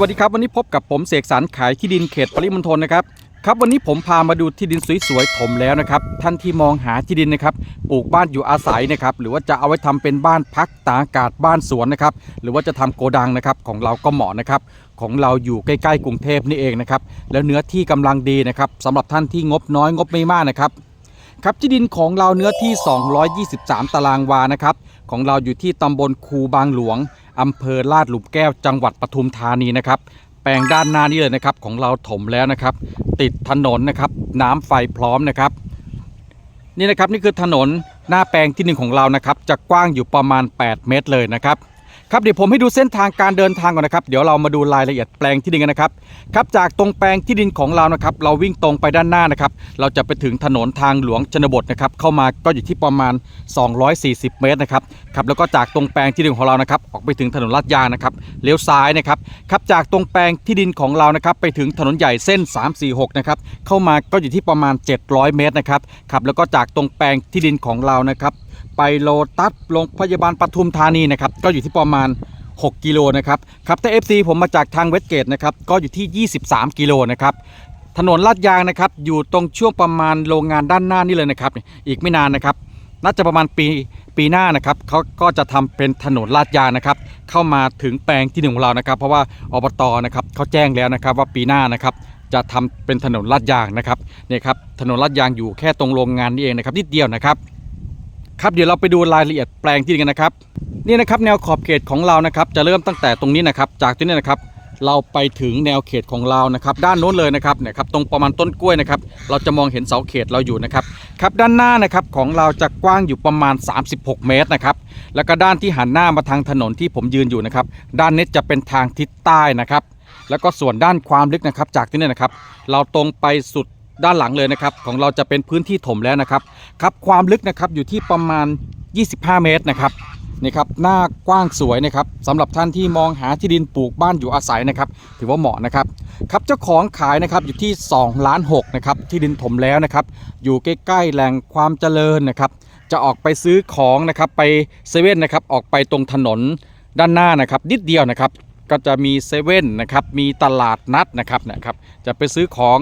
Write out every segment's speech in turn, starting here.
สวัสดีครับวันนี้พบกับผมเสกสรรขายที่ดินเขตปริมณฑลนะครับครับวันนี้ผมพามาดูที่ดินสวยๆถมแล้วนะครับท่านที่มองหาที่ดินนะครับปลูกบ้านอยู่อาศัยนะครับหรือว่าจะเอาไว้ทำเป็นบ้านพักตากอากาศบ้านสวนนะครับหรือว่าจะทำโกดังนะครับของเราก็เหมาะนะครับของเราอยู่ใกล้ๆกรุงเทพนี่เองนะครับแล้วเนื้อที่กำลังดีนะครับสำหรับท่านที่งบน้อยงบไม่มากนะครับครับที่ดินของเราเนื้อที่ 223 ตารางวานะครับของเราอยู่ที่ตำบลคูบางหลวง อำเภอลาดหลุมแก้วจังหวัดปทุมธานีนะครับ แปลงด้านหน้านี้เลยนะครับ ของเราถมแล้วนะครับ ติดถนนนะครับ น้ำไฟพร้อมนะครับ นี่นะครับนี่คือถนนหน้าแปลงที่หนึ่งของเรานะครับ จะกว้างอยู่ประมาณ 8 เมตรเลยนะครับ ครับเดี๋ยวผมให้ดูเส้นทางการเดินทางก่อนนะครับ เดี๋ยวเรามาดูรายละเอียดแปลงที่ดินกันนะครับครับจากตรงแปลงที่ดินของเรานะครับ เราวิ่งตรงไปด้านหน้านะครับ เราจะไปถึงถนนทางหลวงชนบทนะครับ เข้ามาก็อยู่ที่ประมาณ 240 เมตรนะครับครับแล้วก็จากตรงแปลงที่ดินของเรานะครับ ออกไปถึงถนนลาดยางนะครับเลี้ยวซ้ายนะครับครับจากตรงแปลงที่ดินของเรานะครับ ไปถึงถนนใหญ่เส้น 346 นะครับเข้ามาก็อยู่ที่ประมาณ 700 เมตรนะครับครับแล้วก็จากตรงแปลงที่ดินของเรานะครับ ไปโลตัสโรงพยาบาลปทุมธานีนะครับก็อยู่ที่ประมาณ 6 กิโลนะครับครับถ้า FC ผมมาจากทางเวสเกตนะครับก็อยู่ที่ 23 กิโลนะครับถนนลาดยางนะครับอยู่ตรงช่วงประมาณโรงงานด้านหน้านี่เลยนะครับอีกไม่นานนะครับน่าจะประมาณปีปีหน้านะครับเขาก็จะทำเป็นถนนลาดยางนะครับเข้ามาถึงแปลงที่หนึ่งของเรานะครับ เพราะว่าอบตนะครับเขาแจ้งแล้วนะครับว่าปีหน้านะครับจะทำเป็นถนนลาดยางนะครับเนี่ยครับถนนลาดยางอยู่แค่ตรงโรงงานนี่เองนะครับนิดเดียวนะครับ ครับเดี๋ยวเราไปดูรายละเอียดแปลงที่กันนะครับ นี่นะครับแนวขอบเขตของเรานะครับ จะเริ่มตั้งแต่ตรงนี้นะครับ จากตรงนี้นะครับ เราไปถึงแนวเขตของเรานะครับ ด้านโน้นเลยนะครับเนี่ยครับตรงประมาณต้นกล้วยนะครับ เราจะมองเห็นเสาเขตเราอยู่นะครับครับด้านหน้านะครับของเราจะกว้างอยู่ประมาณ 36 เมตรนะครับ แล้วก็ด้านที่หันหน้ามาทางถนนที่ผมยืนอยู่นะครับ ด้านนี้จะเป็นทางทิศใต้นะครับ แล้วก็ส่วนด้านความลึกนะครับ จากที่นี่นะครับ เราตรงไปสุด ด้านหลังเลยนะครับ ของเราจะเป็นพื้นที่ถมแล้วนะครับครับความลึกนะครับอยู่ที่ประมาณ 25 เมตรนะครับนี่ครับหน้ากว้างสวยนะครับสำหรับท่านที่มองหาที่ดินปลูกบ้านอยู่อาศัยนะครับ ถือว่าเหมาะนะครับ ครับเจ้าของขายนะครับอยู่ที่2ล้าน6นะครับที่ดินถมแล้วนะครับ อยู่ใกล้ๆแหล่งความเจริญนะครับ จะออกไปซื้อของนะครับไปเซเว่นนะครับออกไปตรงถนนด้านหน้านะครับนิดเดียวนะครับ ก็จะมีเซเว่นนะครับ มีตลาดนัดนะครับนะครับ จะไปซื้อของ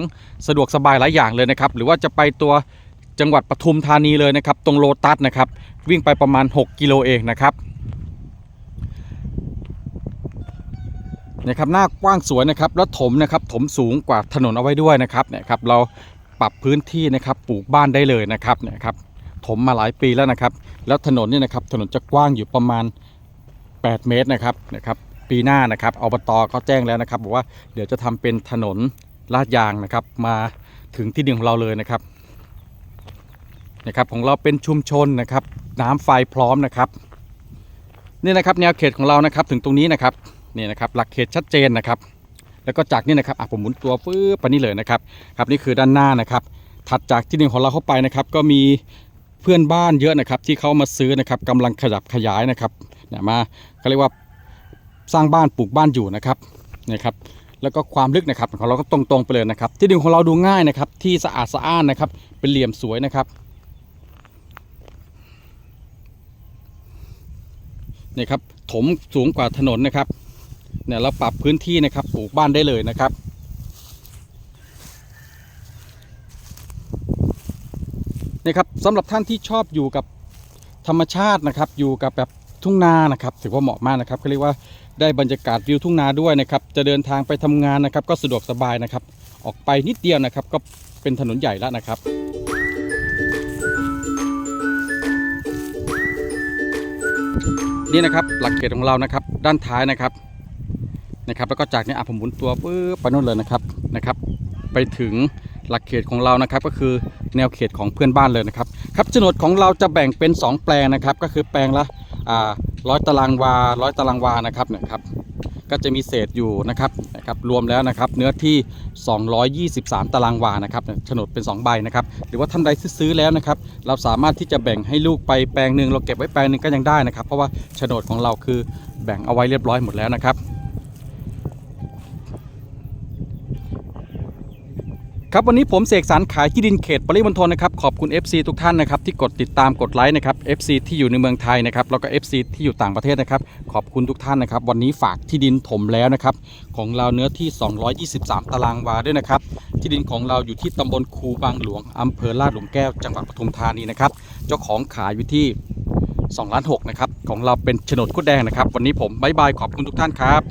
สะดวกสบายหลายอย่างเลยนะครับ หรือว่าจะไปตัวจังหวัดปทุมธานีเลยนะครับ ตรงโลตัสนะครับ วิ่งไปประมาณ 6 กิโลเองนะครับนะครับหน้ากว้างสวยนะครับแล้วถมนะครับถมสูงกว่าถนนเอาไว้ด้วยนะครับเนี่ยครับเราปรับพื้นที่นะครับปลูกบ้านได้เลยนะครับเนี่ยครับถมมาหลายปีแล้วนะครับ แล้วถนนเนี่ยนะครับถนนจะกว้างอยู่ประมาณ 8 เมตรนะครับนะครับ ปีหน้านะครับอบตเขาแจ้งแล้วนะครับบอกว่าเดี๋ยวจะทำเป็นถนนลาดยางนะครับ มาถึงที่ดินของเราเลยนะครับนะครับของเราเป็นชุมชนนะครับ น้ำไฟพร้อมนะครับนี่นะครับแนวเขตของเรานะครับ ถึงตรงนี้นะครับนี่นะครับหลักเขตชัดเจนนะครับ แล้วก็จากนี่นะครับอะผมหมุนตัวฟื้นไปนี่เลยนะครับครับนี่คือด้านหน้านะครับ ถัดจากที่ดินของเราเข้าไปนะครับ ก็มีเพื่อนบ้านเยอะนะครับ ที่เขามาซื้อนะครับกำลังขยับขยายนะครับเนี่ยมาเขาเรียกว่า สร้างบ้านปลูกบ้านอยู่นะครับนะครับ แล้วก็ความลึกนะครับของเราก็ตรงๆไปเลยนะครับ ที่ดินของเราดูง่ายนะครับ ที่สะอาดสะอ้านนะครับ เป็นเหลี่ยมสวยนะครับนี่ครับถมสูงกว่าถนนนะครับเนี่ยเราปรับพื้นที่นะครับปลูกบ้านได้เลยนะครับนี่ครับสำหรับท่านที่ชอบอยู่กับธรรมชาตินะครับ อยู่กับแบบ ทุ่งนานะครับถือว่าเหมาะมากนะครับเขาเรียกว่าได้บรรยากาศวิวทุ่งนาด้วยนะครับ จะเดินทางไปทำงานนะครับ ก็สะดวกสบายนะครับ ออกไปนิดเดียวนะครับ ก็เป็นถนนใหญ่แล้วนะครับนี่นะครับหลักเขตของเรานะครับ ด้านท้ายนะครับนะครับ แล้วก็จากนี้อะผมหมุนตัวปื๊บไปโน่นเลยนะครับนะครับ ไปถึงหลักเขตของเรานะครับ ก็คือแนวเขตของเพื่อนบ้านเลยนะครับ ครับโฉนดของเราจะแบ่งเป็น 2 แปลงนะครับ ก็คือแปลงละ ร้อยตารางวาร้อยตารางวานะครับเนี่ยครับ ก็จะมีเศษอยู่นะครับนะครับรวมแล้วนะครับเนื้อที่ 223 ตารางวานะครับโฉนดเป็น 2 ใบนะครับหรือว่าท่านใดที่ซื้อแล้วนะครับเราสามารถที่จะแบ่งให้ลูกไปแปลงหนึ่งเราเก็บไว้แปลงหนึ่งก็ยังได้นะครับ เพราะว่าโฉนดของเราคือแบ่งเอาไว้เรียบร้อยหมดแล้วนะครับ ครับวันนี้ผมเสกสรรขายที่ดินเขตปริมณฑลนะครับขอบคุณ FC ทุกท่านนะครับที่กดติดตามกดไลค์นะครับ FC ที่อยู่ในเมืองไทยนะครับแล้วก็ FC ที่อยู่ต่างประเทศนะครับขอบคุณทุกท่านนะครับ วันนี้ฝากที่ดินถมแล้วนะครับของเราเนื้อที่ 223 ตารางวาด้วยนะครับที่ดินของเราอยู่ที่ตำบลคูบางหลวงอำเภอลาดหลุมแก้วจังหวัดปทุมธานีนะครับเจ้าของขายอยู่ที่2ล้าน6นะครับของเราเป็นโฉนดกุดแดงนะครับ วันนี้ผมบายบายขอบคุณทุกท่านครับ